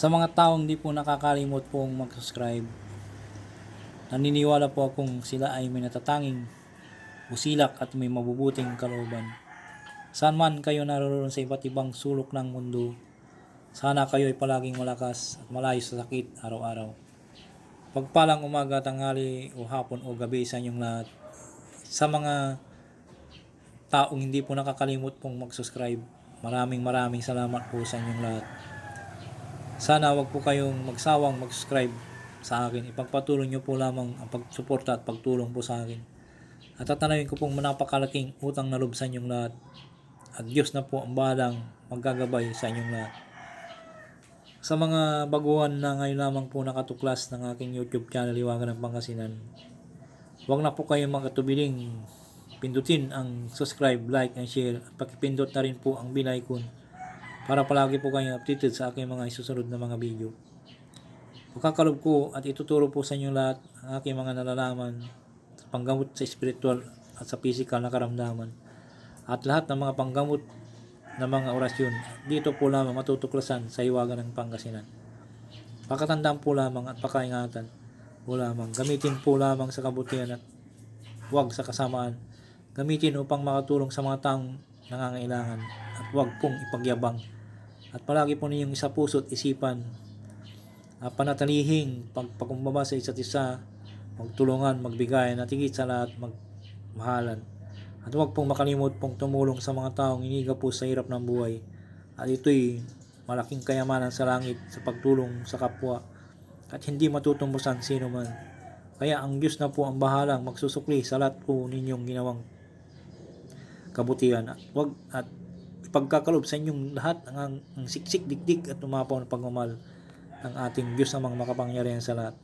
Sa mga taong di po nakakalimot pong mag-subscribe, naniniwala po akong sila ay may natatanging busilak at may mabubuting kalooban. Saan man kayo naroon sa iba't ibang sulok ng mundo, sana kayo ay palaging malakas at malayo sa sakit araw-araw. Pagpalang umaga, tanghali o hapon o gabi sa inyong lahat. Sa mga taong hindi po nakakalimot pong mag-subscribe, maraming maraming salamat po sa inyong lahat. Sana wag po kayong magsawang mag-subscribe sa akin. Ipagpatuloy nyo po lamang ang pagsuporta at pagtulong po sa akin. At tatanawin ko pong napakalaking utang na loob sa inyong lahat. At Diyos na po ang balang maggagabay sa inyong lahat. Sa mga baguhan na ngayon lamang po nakatuklas ng aking YouTube channel Liwagan ng Pangasinan, huwag na po kayong makatubiling pindutin ang subscribe, like, and share at pakipindot na rin po ang bell icon para palagi po kayong updated sa aking mga isusunod na mga video. Pagkakalob ko at ituturo po sa inyo lahat ang aking mga nalalaman sa panggamot sa spiritual at sa physical na karamdaman at lahat ng mga panggamot na mga orasyon dito po lamang matutuklasan sa iwagan ng Pangasinan. Pakatandaan po lamang at pakaingatan po lamang. Gamitin po lamang sa kabutihan at huwag sa kasamaan. Gamitin upang makatulong sa mga taong nangangailangan at huwag pong ipagyabang. At palagi po ninyong isa puso't isipan uh, panatalihing pagpakumbaba sa isa't isa, magtulungan, magbigayan at higit sa lahat magmahalan. At huwag pong makalimot pong tumulong sa mga taong iniga po sa hirap ng buhay. At ito'y malaking kayamanan sa langit sa pagtulong sa kapwa at hindi matutumbusan sino man. Kaya ang Diyos na po ang bahalang magsusukli sa lahat po ninyong ginawang kabutihan at wag at ipagkakalob sa inyong lahat ang, ang siksik dikdik at umapaw na pagmamahal ng ating Diyos namang makapangyarihan sa lahat.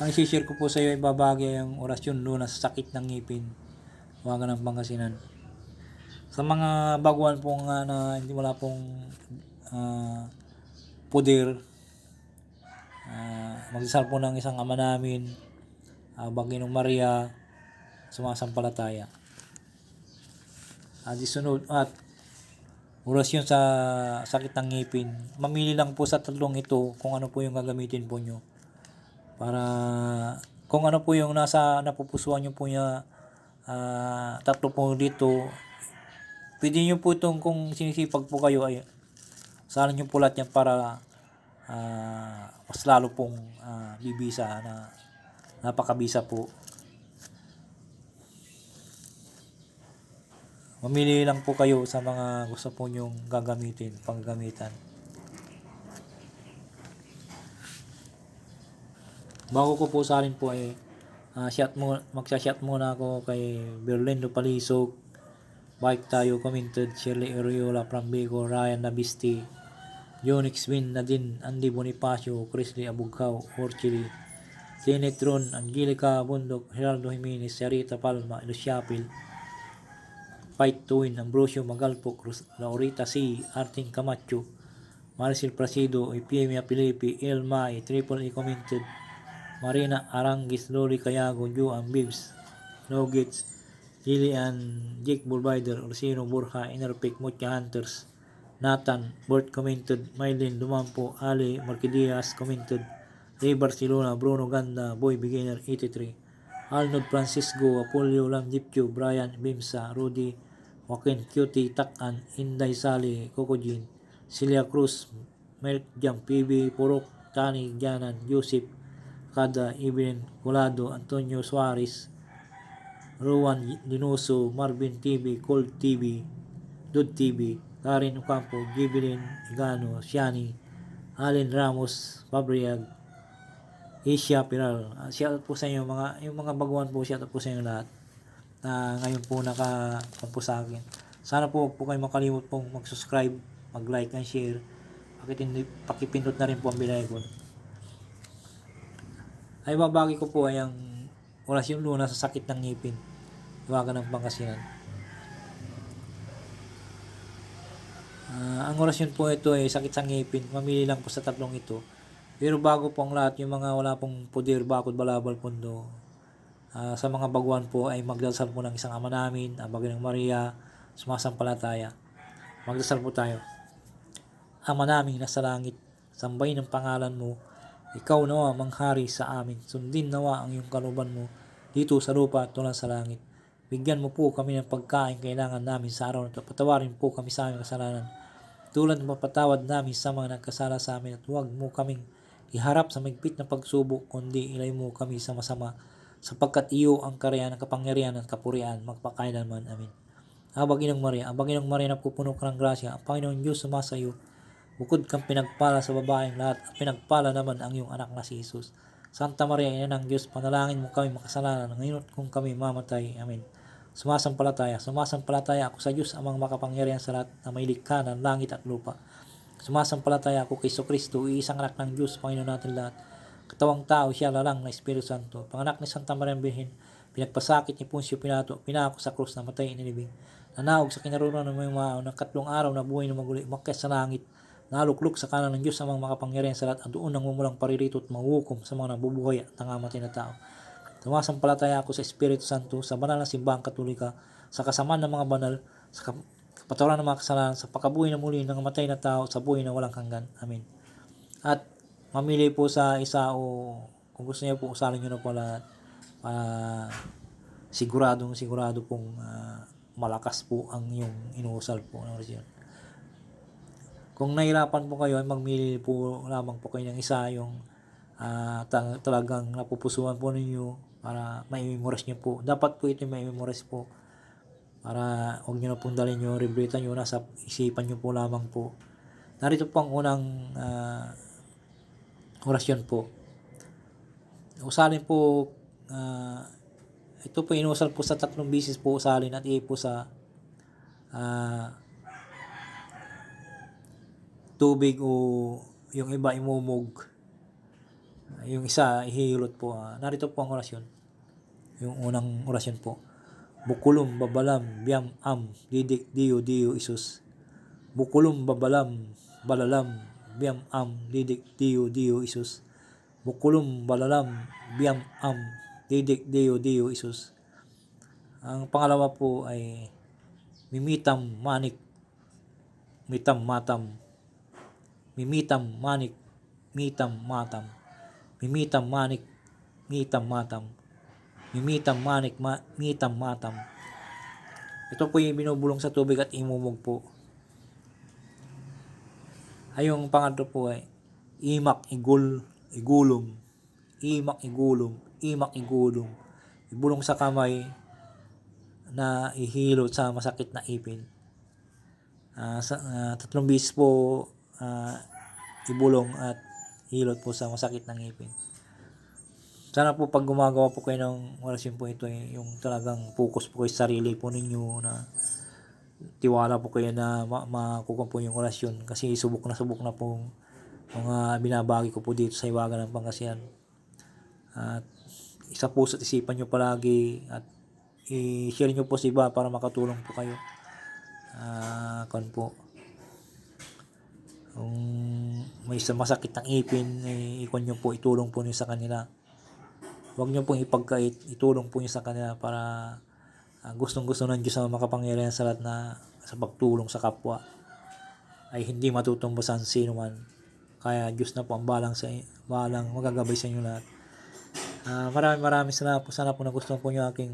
Ang isi-share ko po sa iyo ay babagay ang orasyon lunas sa sakit ng ngipin. Huwagan ng Pangasinan. Sa mga baguhan po nga na hindi wala pong ah, puder, uh, magdasal po ng isang ama namin, uh, Baginong Maria, sumasampalataya. At isunod, at orasyon sa sakit ng ngipin. Mamili lang po sa tatlong ito kung ano po yung gagamitin po nyo. Para kung ano po yung nasa napupusuan nyo po niya ah, tatlo po dito pwede nyo po itong kung sinisipag po kayo ay saan nyo po lahat yan para ah, mas lalo pong ah, bibisa na napakabisa po. Mamili lang po kayo sa mga gusto po nyong gagamitin panggamitan. Bago ko po sa akin po ay ah, shot mo, magsha-shot muna ako kay Berlindo Palisog Bike tayo commented Shirley Ariola from Bigo Ryan Nabisti. Jonix Win Nadine Andy Bonifacio Chrisley Abugao Orchili Zenetron Angelica Bundok Geraldo Jimenez Sarita Palma Luciapil Fight to Win Ambrosio Magalpo Cruz Laurita C Arting Camacho Maricel Placido Epiemia Pilipi Elma Triple E commented Marina Arangis, Loli Cayago, Joan Bibbs, Nogits, Lilian, Jake Bulbider, Orsino Borja, Enerpic, Mocha Hunters, Nathan, Bert commented, Mylene Lumampo, Ali Marquidias commented, Ray Barcelona, Bruno Ganda, Boy Beginner 83, Arnold Francisco, Apolio Lamdipcho, Brian Bimsa, Rudy, Joaquin Cutie, Takan, Inday Sali, Kokojin, Celia Cruz, Melk Jam, PB, Purok, Tani, Janan, Yusip, Kada, Ibn Colado, Antonio Suarez, Rowan Dinuso, Marvin TV, Cold TV, Dud TV, Karen Ocampo, Gibilin Igano, Siani, Allen Ramos, Fabriag, Asia Piral. Uh, po sa inyo mga yung mga baguhan po shout po sa inyo lahat na ngayon po naka po sa akin. Sana po po kayo makalimot pong mag-subscribe, mag-like and share. Pakitindi, pakipindot na rin po ang bell icon ay babagi ko po ay ang orasyon luna sa sakit ng ngipin. Iwagan ng Pangasinan. Uh, ang orasyon po ito ay sakit sa ngipin. Mamili lang po sa tatlong ito. Pero bago po ang lahat, yung mga wala pong pudir, bakod, balabal, pundo, ah, sa mga baguhan po ay magdasal po ng isang ama namin, ang bagay ng Maria, sumasampalataya. Magdasal po tayo. Ama namin nasa langit, sambahin ang pangalan mo. Ikaw nawa manghari sa amin. Sundin nawa ang iyong kaluban mo dito sa lupa tulad sa langit. Bigyan mo po kami ng pagkain kailangan namin sa araw na ito. Patawarin po kami sa aming kasalanan. Tulad mapatawad namin sa mga nagkasala sa amin at huwag mo kaming iharap sa magpit na pagsubok kundi ilay mo kami sa masama sapagkat iyo ang karayan, ang kapangyarihan at kapurian magpakailanman. Amin. Abang Inong Maria, Abang Inong Maria na pupuno ka ng grasya, ang Panginoon Diyos sumasa iyo. Bukod kang pinagpala sa babaeng lahat, at pinagpala naman ang iyong anak na si Jesus. Santa Maria, Ina ng Diyos, panalangin mo kami makasalanan, ngayon kung kami mamatay. Amen. Sumasampalataya, sumasampalataya ako sa Diyos, amang makapangyarihan sa lahat na may likha ng langit at lupa. Sumasampalataya ako kay Kristo, iisang anak ng Diyos, Panginoon natin lahat. Katawang tao, siya lalang na Espiritu Santo. Panganak ni Santa Maria Birhen, pinagpasakit ni Poncio Pilato, pinako sa krus na matay inilibing. Nanawag sa kinarunan ng mga mao, ng katlong araw na buhay na maguli, umakyat sa langit, naluklok sa kanan ng Diyos mga makapangyarihan sa lahat at doon nang mumulang paririto at mahuhukom sa mga nabubuhay at nangamatay na tao. Sumasampalataya ako sa Espiritu Santo, sa banal na simbahang katolika, sa kasamaan ng mga banal, sa kap- kapatawaran ng mga kasalanan, sa pakabuhay na muli ng matay na tao, sa buhay na walang hanggan. Amen. At mamili po sa isa o kung gusto niyo po usalin niyo na lahat para siguradong sigurado pong ah, malakas po ang yung inuusal po ng religion. Kung nahirapan po kayo, ay magmili po lamang po kayo ng isa yung ta- talagang napupusuan po ninyo para mai-memorize niyo po. Dapat po ito mai-memorize po para huwag niyo na pong dalhin yung libreta niyo, nasa isipan niyo po lamang po. Narito po ang unang ah, orasyon po. Usalin po, ah, ito po inusal po sa tatlong bisis po usalin at i po sa ah, tubig o yung iba imumog. Yung isa ihilot po. ah. narito po ang orasyon. Yung unang orasyon po. Bukulum babalam biam am didik diyo diyo isus. Bukulum babalam balalam biam am didik diyo diyo isus. Bukulum balalam biam am didik diyo diyo isus. Ang pangalawa po ay mimitam manik mitam matam mimitam manik mitam matam mimitam manik mitam matam mimitam manik ma, mitam matam ito po yung binubulong sa tubig at imumog po. Ay pangatlo po ay imak igul igulong. Imak igulong imak igulong. Ibulong sa kamay na ihilot sa masakit na ipin. Ah, sa, ah, tatlong beses po ah, ibulong at hilot po sa masakit ng ngipin. Sana po pag gumagawa po kayo ng orasyon po ito, yung talagang focus po kayo sa sarili po ninyo na tiwala po kayo na ma- makukuha po yung orasyon kasi subok na subok na po mga binabagi ko po dito sa Iwagan ng Pangasinan. At isa po sa isipan nyo palagi at i-share nyo po sa iba para makatulong po kayo. Ah, kon po. Kung may sa masakit ng ipin, eh, ikon nyo po, itulong po nyo sa kanila. Huwag nyo pong ipagkait, itulong po nyo sa kanila para ah, gustong gusto ng Diyos na makapangyarihan sa lahat na sa pagtulong sa kapwa ay hindi matutumbasan sino man. Kaya Diyos na po ang balang sa balang magagabay sa inyo lahat. Ah, maraming maraming salamat po. Sana po nagustuhan po niyo aking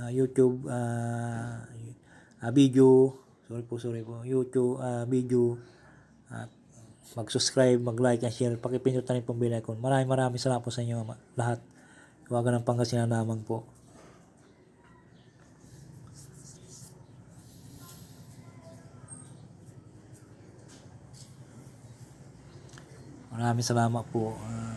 ah, YouTube ah, ah, video. Sorry po, sorry po. YouTube ah, video. At mag-subscribe, mag-like, and share. Pakipindot na rin pong bell icon. Maraming maraming salamat po sa inyo lahat. Iwagan ng Pangasinan lamang po. Maraming salamat po. Ah,